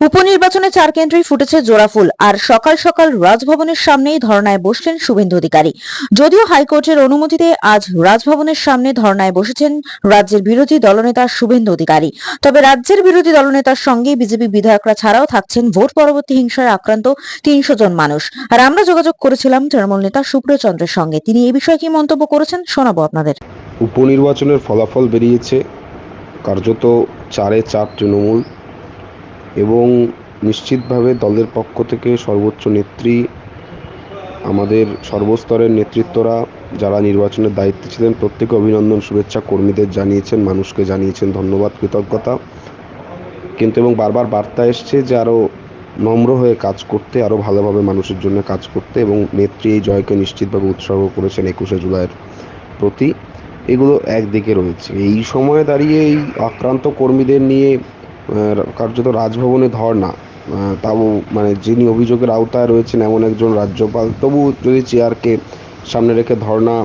উপনির্বাচনে চার কেন্দ্রেই ফুটেছে জোড়াফুল আর সকাল সকাল রাজভবনের সামনেই ধর্নায় বসলেন শুভেন্দু অধিকারী। যদিও হাইকোর্টের অনুমতিতে আজ রাজভবনের সামনে ধর্নায় বসেছেন রাজ্যের বিরোধী দলনেতা শুভেন্দু অধিকারী। তবে রাজ্যের বিরোধী দলনেতার সঙ্গে বিজেপি বিধায়করা ছাড়াও থাকছেন ভোট পরবর্তী হিংসায় আক্রান্ত তিনশো জন মানুষ। আর আমরা যোগাযোগ করেছিলাম তৃণমূল নেতা সুপ্রিয় চন্দ্রের সঙ্গে। তিনি এই বিষয়ে কি মন্তব্য করেছেন শোনাবো আপনাদের। উপনির্বাচনের ফলাফল বেরিয়েছে। কার্যত চারে চার তৃণমূল এবং নিশ্চিতভাবে দলের পক্ষ থেকে সর্বোচ্চ নেত্রী, আমাদের সর্বস্তরের নেতৃত্বরা যারা নির্বাচনের দায়িত্বে ছিলেন, প্রত্যেকে অভিনন্দন, শুভেচ্ছা। কর্মীদের জানিয়েছেন, মানুষকে জানিয়েছেন ধন্যবাদ, কৃতজ্ঞতা। কিন্তু এবং বারবার বার্তা এসছে যে আরও নম্র হয়ে কাজ করতে আরও ভালোভাবে মানুষের জন্য কাজ করতে এবং নেত্রী এই জয়কে নিশ্চিতভাবে উৎসর্গ করেছেন একুশে জুলাইয়ের প্রতি। এগুলো একদিকে রয়েছে। এই সময়ে দাঁড়িয়ে এই আক্রান্ত কর্মীদের নিয়ে কার্যত রাজভবনে ধর্না তাও মানে যিনি অভিযোগের আওতায় রয়েছেন এমন একজন রাজ্যপাল, তবু যদি চেয়ারকে সামনে রেখে ধর্না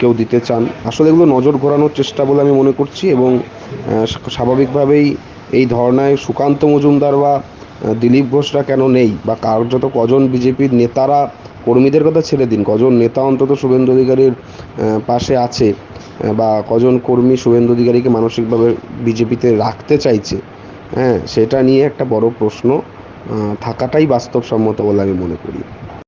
কেউ দিতে চান, আসলে এগুলো নজর ঘোরানোর চেষ্টা বলে আমি মনে করছি এবং স্বাভাবিকভাবেই এই ধর্নায় সুকান্ত মজুমদার বা দিলীপ ঘোষরা কেন নেই বা কার্যত কজন বিজেপির নেতারা কর্মীদের কথা ছেড়ে দিন? কজন নেতা অন্তত শুভেন্দু অধিকারীর পাশে আছে? বা কজন কর্মী শুভেন্দু অধিকারীকে মানসিকভাবে বিজেপিতে রাখতে চাইছে হ্যাঁ সেটা নিয়ে একটা বড় প্রশ্ন থাকাটাই বাস্তবসম্মত বলে আমি মনে করি।